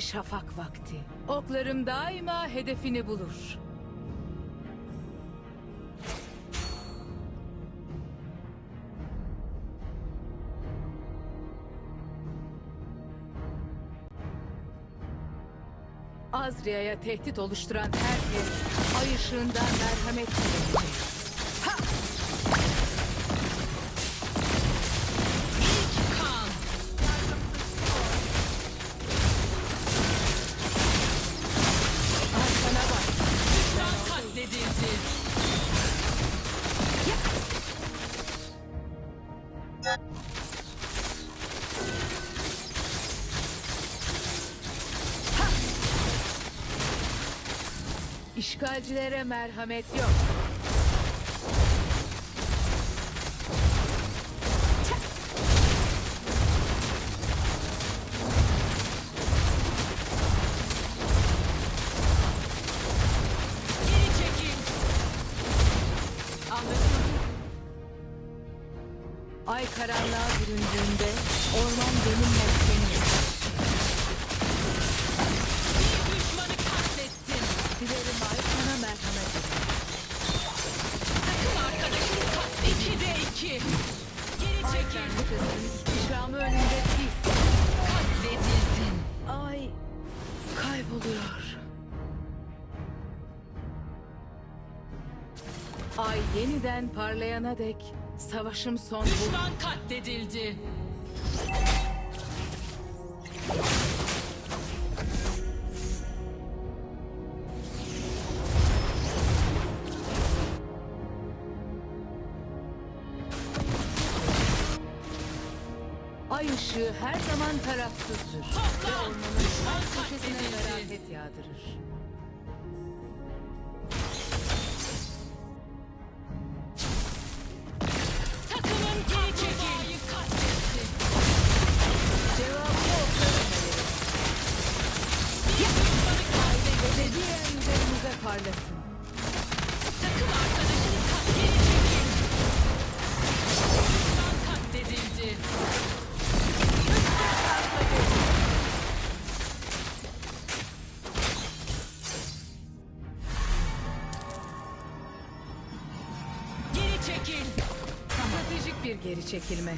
Şafak vakti. Oklarım daima hedefini bulur. Azria'ya tehdit oluşturan herkes ay ışığından merhamet dileyecek. İşgalcilere merhamet yok. Geri çekil. Anlaşıldı. Ay karanlığa büründüğünde orman benim yeniden parlayana dek savaşım son. Düşman katledildi. Ay ışığı her zaman tarafsızdır. Ve Toplan. Düşman katledildi. felaket yağdırır. Üzerimize parlasın. Takım arkadaşını kat. Geri çekil. Düşman katledildi. Geri çekil. Stratejik bir geri çekilme.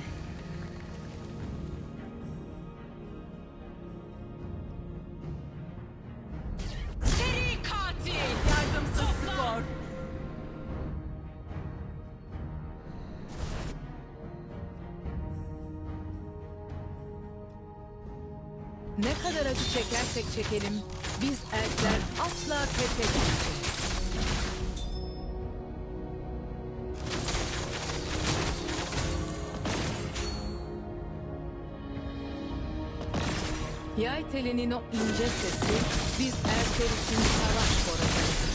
Ne kadar acı çekersek çekelim, biz erkekler asla pes etmeyeceğiz. Yay telinin o ince sesi biz erkekler için savaş borazanıdır.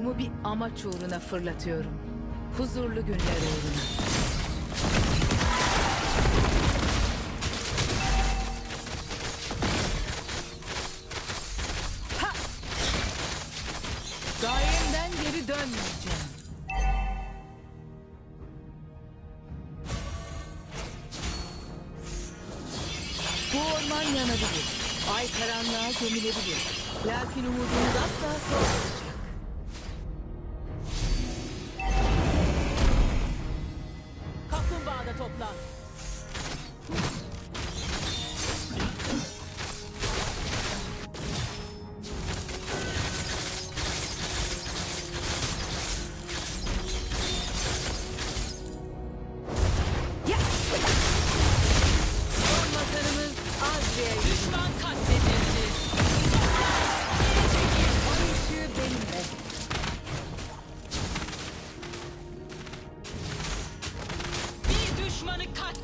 Okumu bir amaç uğruna fırlatıyorum. Huzurlu günler uğruna. Ha! Gayemden geri dönmeyeceğim. Bu orman yanabilir. Ay karanlığa gömülebilir. Lakin umudumuz asla solmayacak.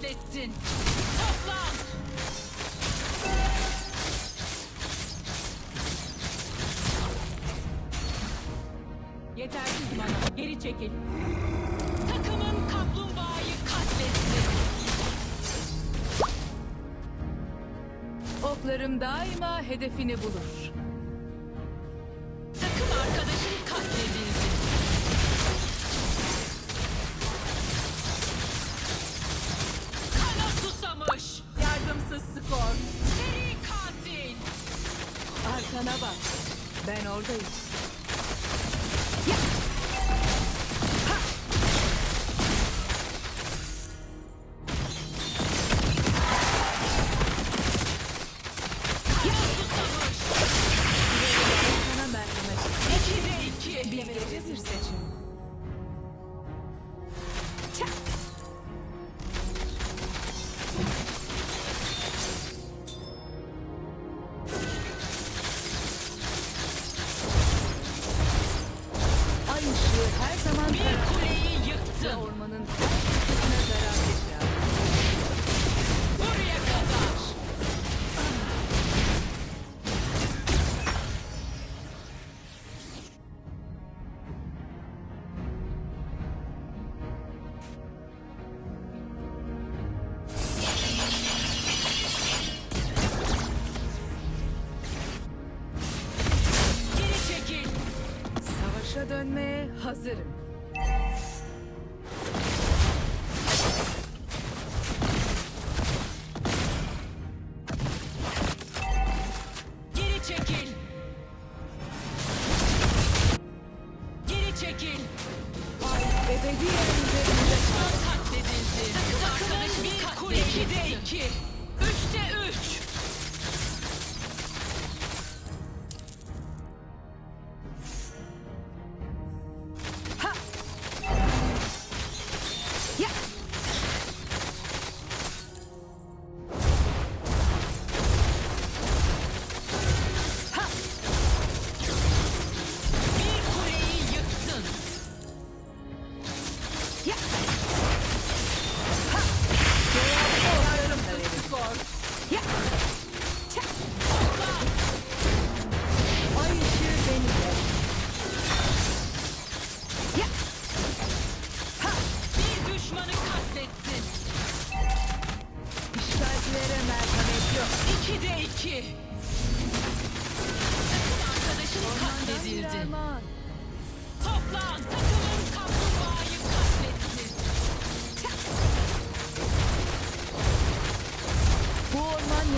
Katlettin. Toplan. Yetersiz mana. Geri çekil. Takımın kaplumbağayı katletti. oklarım daima hedefini bulur. 求助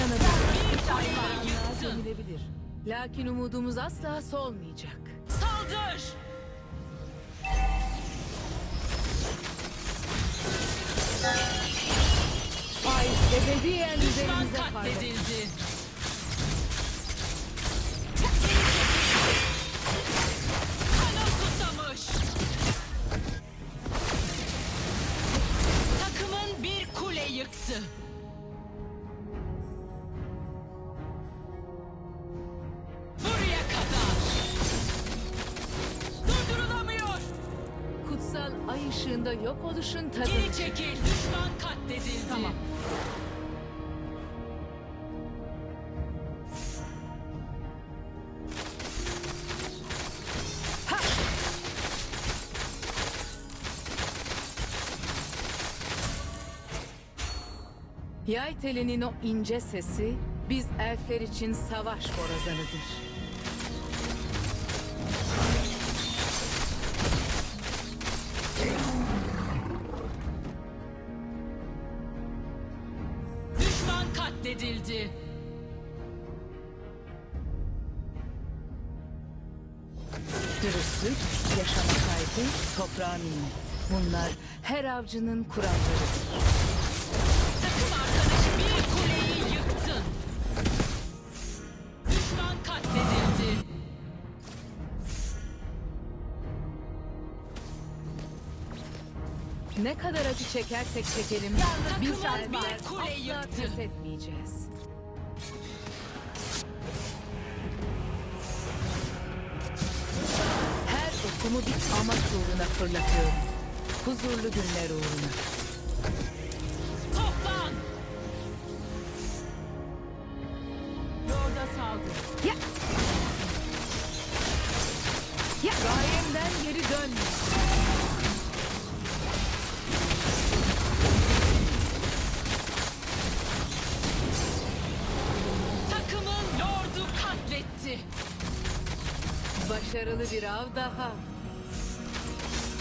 yıktın. gömülebilir. Lakin umudumuz asla solmayacak. Saldır. Ay ebediyen Düşman katledildi. Kana ay ışığında yok oluşun tadı. Geri çekil. Düşman katledildi. Tamam. Yay telinin o ince sesi biz elfler için savaş borazanıdır. Katledildi. Dürüstlük, yaşama saygı, toprağa minnet. Bunlar her avcının kurallarıdır. Takım arkadaşı bir kuleyi Ne kadar acı çekersek çekelim, bir elfler kule asla pes etmeyeceğiz. Her okumu bir amaç uğruna fırlatıyorum. Huzurlu günler uğruna. Toplan. Lorda saldır. Ya! Ya! Gayemden geri dönme. Başarılı bir av daha.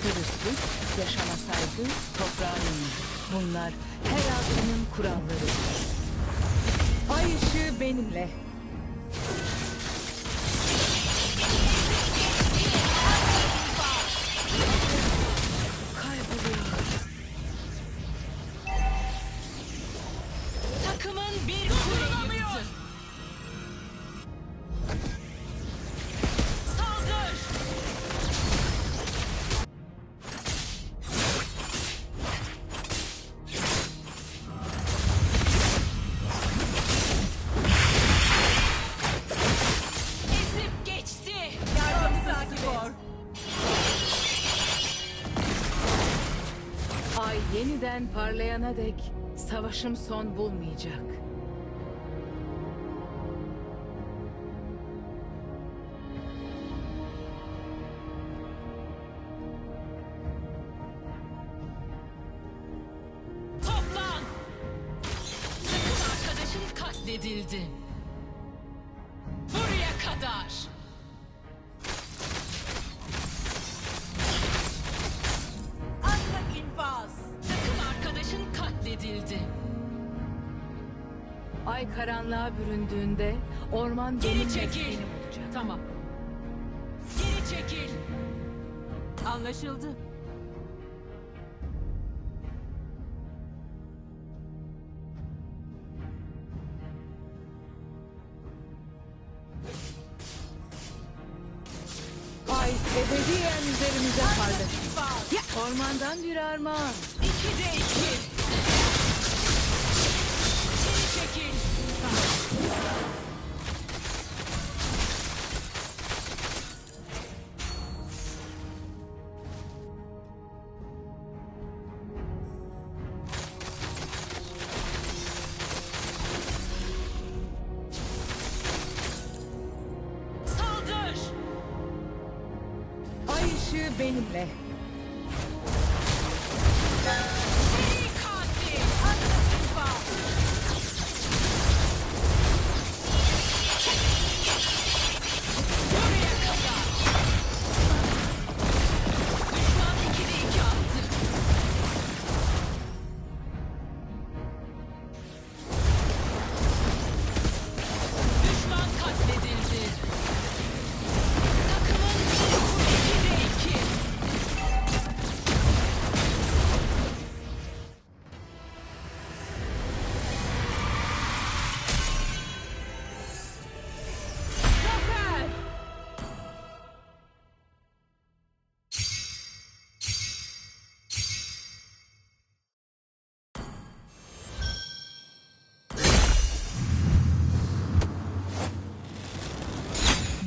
Dürüstlük, yaşama saygı, toprağa inme. Bunlar her avcının kuralları. Ay ışığı benimle. Yeniden parlayana dek savaşım son bulmayacak. Toplan! Takım arkadaşın katledildi. Ay karanlığa büründüğünde orman Geri benim çekil. mesleğim olacak. Tamam. Geri çekil. Anlaşıldı. Ay ebediyen üzerimize parlasın. Ormandan bir armağan. İki de iki. Benimle.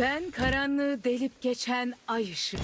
Ben karanlığı delip geçen ay ışığı.